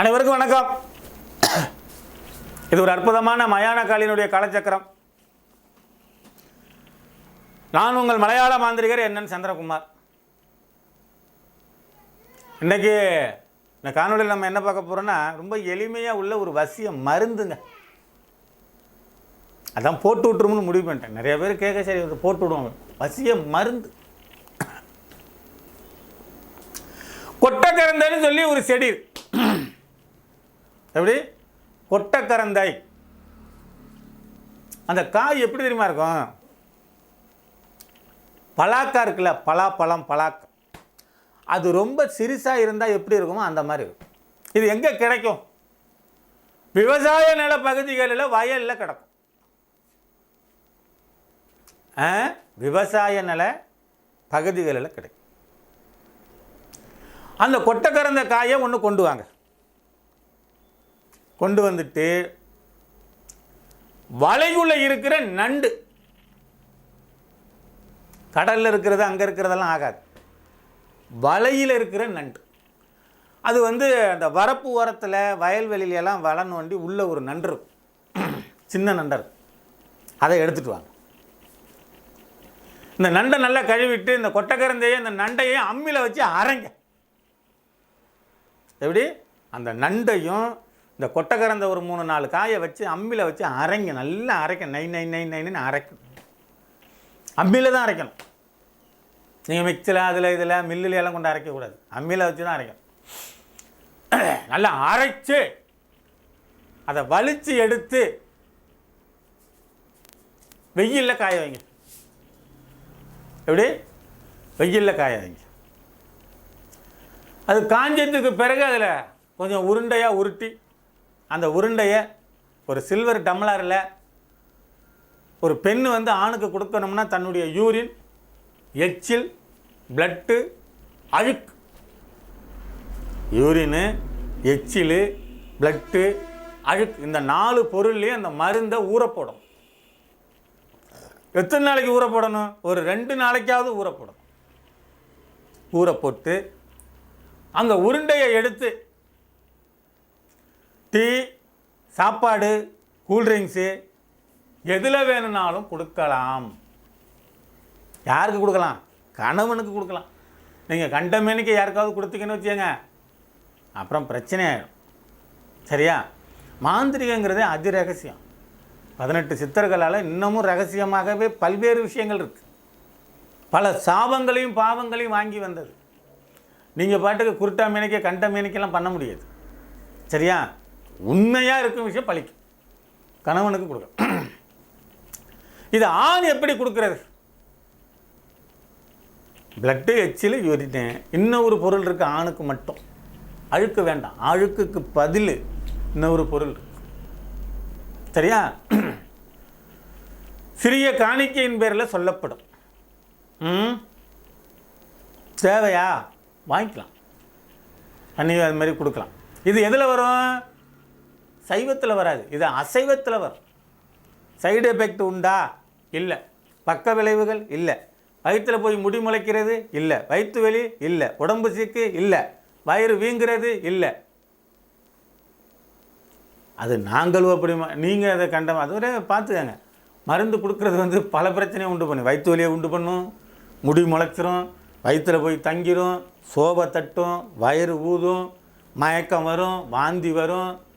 அனைவருக்கும் வணக்கம். இது ஒரு அற்புதமான மயான காலினுடைய காலச்சக்கரம். நான் உங்கள் மலையாள மாந்திரிகர் என்னன் சந்திரகுமார். இன்னைக்கு இந்த காணொலியில் நம்ம என்ன பார்க்க போகிறோம்னா ரொம்ப எளிமையாக உள்ள ஒரு வசிய மருந்துங்க. அதான் போட்டு விட்டுருமுன்னு முடிவு பண்ணிட்டேன். நிறைய பேர் கேட்க சரி போட்டு விடுவாங்க வசிய மருந்து. கொட்டக்கரந்தைன்னு சொல்லி ஒரு செடி இருக்கு. எப்படி? கொட்டக்கரந்தாய் அந்த காய் எப்படி தெரியுமா இருக்கும்? பலாக்கா இருக்குல்ல பலாப்பழம் பலாக்கா. அது ரொம்ப சிறுசாக இருந்தால் எப்படி இருக்குமோ அந்த மாதிரி இருக்கும். இது எங்கே கிடைக்கும்? விவசாய நில பகுதிகளில் வயலில் கிடக்கும். விவசாய நில பகுதிகளில் கிடைக்கும். அந்த கொட்டக்கரந்த காயை ஒன்று கொண்டு வாங்க. கொண்டு வந்துட்டு வலையுள்ள இருக்கிற நண்டு. கடலில் இருக்கிறது அங்கே இருக்கிறதெல்லாம் ஆகாது. வலையில் இருக்கிற நண்டு. அது வந்து அந்த வரப்பு ஓரத்தில் வயல்வெளியில எல்லாம் வலை நோண்டி உள்ள ஒரு நண்டு இருக்கும். சின்ன நண்டர் அதை எடுத்துட்டு வாங்க. இந்த நண்டை நல்லா கழுவிட்டு இந்த கொட்டக்கரந்தையை இந்த நண்டையும் அம்மியில் வச்சு அரைங்க. எப்படி? அந்த நண்டையும் இந்த கொட்டைக்கரந்த ஒரு மூணு நாலு காயை வச்சு அம்மியில் வச்சு அரைங்க நல்லா அரைக்க நை நை நை நைன்னு அரைக்கணும். அம்மியில் தான் அரைக்கணும். நீங்கள் மிக்சியில் அதில் இதில் மில்லில் எல்லாம் கொண்டு அரைக்கக்கூடாது அம்மியில் வச்சு தான் அரைக்கணும். நல்லா அரைச்சு அதை வலிச்சு எடுத்து வெயிலில் காய வைங்க. எப்படி? வெயிலில் காய வைங்க. அது காஞ்சதுக்கு பிறகு அதில் கொஞ்சம் உருண்டையாக உருட்டி அந்த உருண்டையை ஒரு சில்வர் டம்ளரில் ஒரு பெண் வந்து ஆணுக்கு கொடுக்கணும்னா தன்னுடைய யூரின் எச்சில் பிளட்டு அழுக்கு. யூரினு எச்சில் பிளட்டு அழுக்கு. இந்த நாலு பொருள்லேயும் அந்த மருந்தை ஊற போடும். எத்தனை நாளைக்கு ஊற போடணும்? ஒரு ரெண்டு நாளைக்காவது ஊற போடணும். ஊற போட்டு அந்த உருண்டையை எடுத்து டீ சாப்பாடு கூல்ட்ரிங்க்ஸு எதில் வேணும்னாலும் கொடுக்கலாம். யாருக்கு கொடுக்கலாம்? கணவனுக்கு கொடுக்கலாம். நீங்கள் கண்டமேனிக்கு யாருக்காவது கொடுத்தீங்கன்னு வச்சுக்கோங்க. அப்புறம் பிரச்சனை ஆயிடும். சரியா? மாந்திரிகங்கிறதே அதி ரகசியம் பதினெட்டு சித்தர்களால் இன்னமும் ரகசியமாகவே பல்வேறு விஷயங்கள் இருக்குது பல சாபங்களையும் பாவங்களையும் வாங்கி வந்தது. நீங்கள் பாட்டுக்கு குருட்டா மீனைக்கு கண்ட மீனைக்கெல்லாம் பண்ண முடியாது. சரியா? உண்மையாக இருக்கும் விஷயம் பழிக்கும். கணவனுக்கு கொடுக்க இது ஆண் எப்படி கொடுக்கறது? பிளட்டு எச்சில் யூரினேன் இன்னொரு பொருள் இருக்குது ஆணுக்கு மட்டும். அழுக்கு வேண்டாம். அழுக்குக்கு பதில் இன்னொரு பொருள் இருக்கு. சரியா? சிறிய காணிக்கையின் பேரில் சொல்லப்படும். ம்? தேவையா? வாங்கிக்கலாம். அன்னி அது மாதிரி கொடுக்கலாம். இது எதில் வரும்? சைவத்தில் வராது. இது அசைவத்தில் வரும். சைடு எஃபெக்ட் உண்டா? இல்லை. பக்க விளைவுகள்? இல்லை. வயிற்றில் போய் முடி முளைக்கிறது? இல்லை. வயிற்று வலி? இல்லை. உடம்பு சீக்கு? இல்லை. வயிறு வீங்கிறது? இல்லை. அது நாங்களும் அப்படி நீங்கள் அதை கண்டம் அது ஒரே பார்த்துக்கங்க. மருந்து கொடுக்குறது வந்து பல பிரச்சனையை உண்டு பண்ணும். வயிற்று வலியை உண்டு பண்ணும். முடி முளைச்சிரும். வயிற்றில் போய் தங்கிரும். சோபை தட்டும். வயிறு ஊதும். மயக்கம் வரும். வாந்தி வரும்.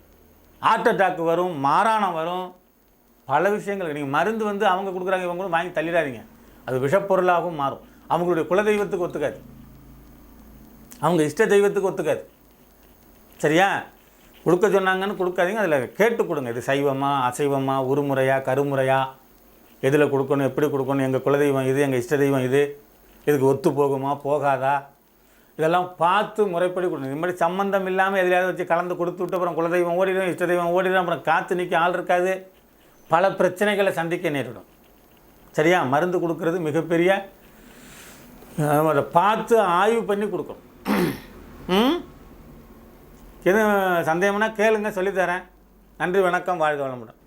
ஹார்ட் அட்டாக் வரும் மாறானம் வரும். பல விஷயங்கள் நீங்கள் மருந்து வந்து அவங்க கொடுக்குறாங்க இவங்க கூட வாங்கி தள்ளிடாதீங்க. அது விஷப்பொருளாகவும் மாறும். அவங்களுடைய குலதெய்வத்துக்கு ஒத்துக்காது. அவங்க இஷ்ட தெய்வத்துக்கு ஒத்துக்காது. சரியா? கொடுக்க சொன்னாங்கன்னு கொடுக்காதீங்க அதில் கேட்டு கொடுங்க. இது சைவமா அசைவமா உருமுறையா கருமுறையா? எதில் கொடுக்கணும் எப்படி கொடுக்கணும்? எங்கள் குலதெய்வம் இது எங்கள் இஷ்ட தெய்வம் இது. இதுக்கு ஒத்து போகுமா போகாதா? இதெல்லாம் பார்த்து முறைப்படி கொடுங்க. இது மாதிரி சம்மந்தம் இல்லாமல் எதிரியாவது வச்சு கலந்து கொடுத்து விட்டு அப்புறம் குலதெய்வம் ஓடிடும் இஷ்ட தெய்வம் ஓடிடும் அப்புறம் காற்று நிற்க ஆள் இருக்காது. பல பிரச்சனைகளை சந்திக்க நேரிடும். சரியா? மருந்து கொடுக்கறது மிகப்பெரிய பார்த்து ஆய்வு பண்ணி கொடுக்கணும். எதுவும் சந்தேகம்னா கேளுங்க சொல்லித்தரேன் நன்றி வணக்கம் வாழ்க வளமுடன்.